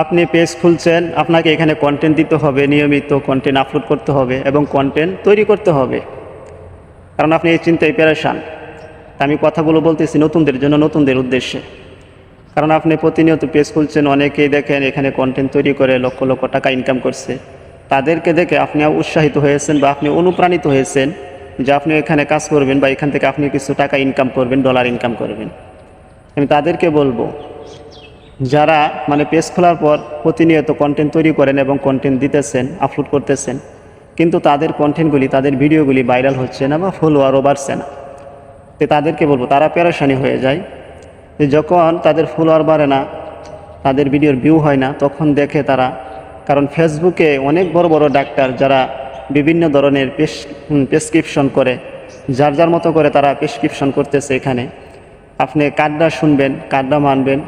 আপনি পেজ খুলছেন, আপনাকে এখানে কন্টেন্ট দিতে হবে, নিয়মিত কন্টেন্ট আপলোড করতে হবে এবং কন্টেন্ট তৈরি করতে হবে। কারণ আপনি এই চিন্তায় পেরেশান। আমি কথাগুলো বলতেছি নতুনদের জন্য, নতুনদের উদ্দেশ্যে। কারণ আপনি প্রতিনিয়ত পেজ খুলছেন, অনেকেই দেখেন এখানে কন্টেন্ট তৈরি করে লক্ষ লক্ষ টাকা ইনকাম করছে। তাদেরকে দেখে আপনি উৎসাহিত হয়েছেন বা আপনি অনুপ্রাণিত হয়েছেন যে আপনি এখানে কাজ করবেন বা এখান থেকে আপনি কিছু টাকা ইনকাম করবেন ডলার ইনকাম করবেন। আমি তাদেরকে বলব যারা মানে পেজ খোলার পর প্রতিনিয়ত কন্টেন্ট তৈরি করেন এবং কন্টেন্ট দিতেছেন আপলোড করতেছেন, কিন্তু তাদের কন্টেন্টগুলি তাদের ভিডিওগুলি ভাইরাল হচ্ছে না বা ফলোয়ারও বাড়ছে না। তো তাদেরকে বলব, তারা পেরেশানি হয়ে যায়। যখন তাদের ফলোয়ার বাড়ে না, তাদের ভিডিওর ভিউ হয় না, তখন দেখে তারা, কারণ ফেসবুকে অনেক বড় বড় ডাক্তার যারা বিভিন্ন ধরনের প্রেসক্রিপশন করে, যার যার মতো করে তারা প্রেসক্রিপশন করতেছে এখানে। আপনি কার্ডটা শুনবেন কার্ডটা মানবেন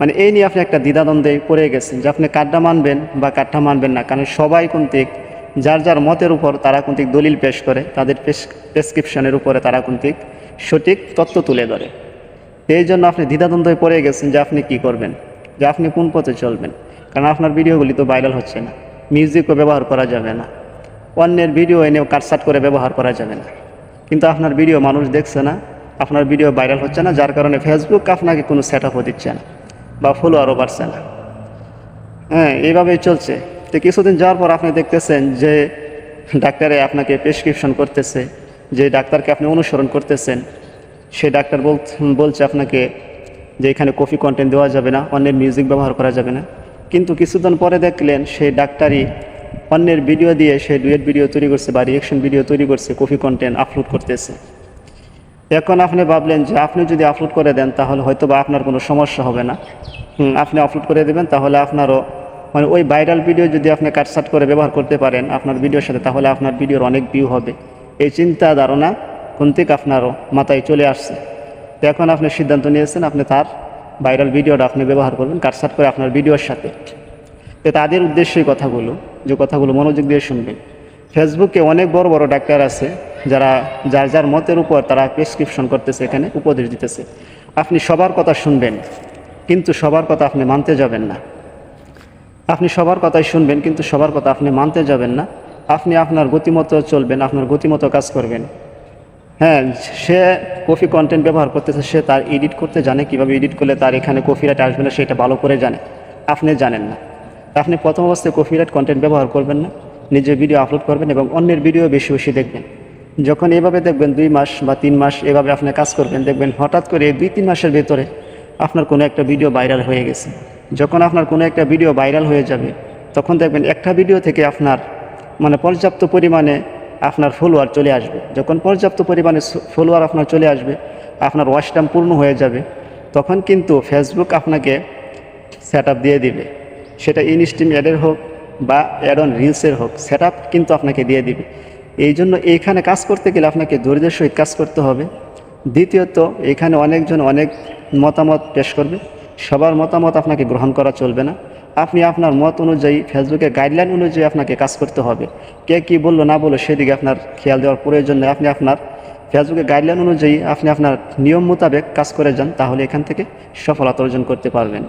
মানে এই নিয়ে আপনি একটা দ্বিধাদ্বন্দ্বে পড়ে গেছেন যে আপনি কার্ডটা মানবেন বা কার্ডটা মানবেন না, কারণ সবাই কুন্তিক, যার যার মতের উপর তারা কুন্তিক দলিল পেশ করে, তাদের প্রেসক্রিপশনের উপরে তারা কুন্তিক সঠিক তথ্য তুলে ধরে। এই জন্য আপনি দ্বিধাদ্বন্দ্বে পড়ে গেছেন যে আপনি কি করবেন, যে আপনি কোন পথে চলবেন, কারণ আপনার ভিডিওগুলি তো ভাইরাল হচ্ছে না, মিউজিকও ব্যবহার করা যাবে না, অন্যের ভিডিও এনেও কাটসাট করে ব্যবহার করা যাবে না। কিন্তু আপনার ভিডিও মানুষ দেখছে না, আপনার ভিডিও ভাইরাল হচ্ছে না, যার কারণে ফেসবুক আপনাকে কোনো সেট আপও দিচ্ছে না। বা ফলোয়ারও বাড়ছে না। হ্যাঁ এইভাবেই চলছে। তো কিছুদিন যাওয়ার পর আপনি দেখতেছেন যে ডাক্তারে আপনাকে প্রেসক্রিপশন করতেছে, যে ডাক্তারকে আপনি অনুসরণ করতেছেন। সে ডাক্তার বল, বলছে আপনাকে যে এখানে কফি কন্টেন্ট দেওয়া যাবে না, অন্যের মিউজিক ব্যবহার করা যাবে না। কিন্তু কিছুদিন পরে দেখলেন সেই ডাক্তারই অন্যের ভিডিও দিয়ে সে ডুয়েট ভিডিও তৈরি করছে বা রিয়েকশন ভিডিও তৈরি করছে কফি কন্টেন্ট আপলোড করতেছে। এখন আপনি ভাবলেন যে আপনি যদি আপলোড করে দেন তাহলে হয়তো বা আপনার কোনো সমস্যা হবে না। হুম, আপনি আপলোড করে দেবেন তাহলে আপনারও মানে ওই ভাইরাল ভিডিও যদি আপনি কাটসাট করে ব্যবহার করতে পারেন আপনার ভিডিওর সাথে তাহলে আপনার ভিডিওর অনেক ভিউ হবে। এই চিন্তা ধারণা কোন থেকে আপনারও মাথায় চলে আসছে। তো এখন আপনি সিদ্ধান্ত নিয়েছেন আপনি তার ভাইরাল ভিডিওটা আপনি ব্যবহার করবেন কাটসাট করে আপনার ভিডিওর সাথে। তো তাদের উদ্দেশ্যে কথাগুলো যে কথাগুলো মনোযোগ দিয়ে শুনবেন। ফেসবুকে অনেক বড় বড় ডাক্তার আছে যারা যার যার মতের উপর তারা প্রেসক্রিপশন করতেছে এখানে, উপদেশ দিতেছে। আপনি সবার কথা শুনবেন, কিন্তু সবার কথা আপনি মানতে যাবেন না। আপনি সবার কথাই শুনবেন, কিন্তু সবার কথা আপনি মানতে যাবেন না। আপনি আপনার গতিমতো চলবেন, আপনার গতিমতো কাজ করবেন। হ্যাঁ সে কফি কন্টেন্ট ব্যবহার করতেছে, সে তার এডিট করতে জানে, কীভাবে এডিট করলে তার এখানে কপিরাইট আসবে না, সেটা ভালো করে জানে। আপনি জানেন না। আপনি প্রথম অবস্থায় কপিরাইট কন্টেন্ট ব্যবহার করবেন না, নিজের ভিডিও আপলোড করবেন এবং অন্যের ভিডিও বেশি বেশি দেখবেন। যখন এভাবে দেখবেন দুই মাস বা তিন মাস এভাবে আপনি কাজ করবেন, দেখবেন হঠাৎ করে দুই তিন মাসের ভেতরে আপনার কোনো একটা ভিডিও ভাইরাল হয়ে গেছে। যখন আপনার কোনো একটা ভিডিও ভাইরাল হয়ে যাবে, তখন দেখবেন একটা ভিডিও থেকে আপনার মানে পর্যাপ্ত পরিমাণে আপনার ফলোয়ার চলে আসবে। যখন পর্যাপ্ত পরিমাণে ফলোয়ার আপনার চলে আসবে, আপনার ওয়াচ টাইম পূর্ণ হয়ে যাবে, তখন কিন্তু ফেসবুক আপনাকে সেট দিয়ে দিবে। সেটা ইনস্টিম অ্যাডের হোক বা অ্যাড অন রিলসের হোক সেট কিন্তু আপনাকে দিয়ে দিবে। এই জন্য এইখানে কাজ করতে গেলে আপনাকে ধৈর্যের সহিত কাজ করতে হবে। দ্বিতীয়ত এখানে অনেকজন অনেক মতামত পেশ করবে। সবার মতামত আপনাকে গ্রহণ করা চলবে না। আপনি আপনার মত অনুযায়ী ফেসবুকের গাইডলাইন অনুযায়ী আপনাকে কাজ করতে হবে। কে কী বলল, না বলল, সেদিকে আপনার খেয়াল দেওয়ার প্রয়োজন নেই। আপনি আপনার ফেসবুকের গাইডলাইন অনুযায়ী আপনি আপনার নিয়ম মোতাবেক কাজ করে যান, তাহলে এখান থেকে সফলতা অর্জন করতে পারবেন।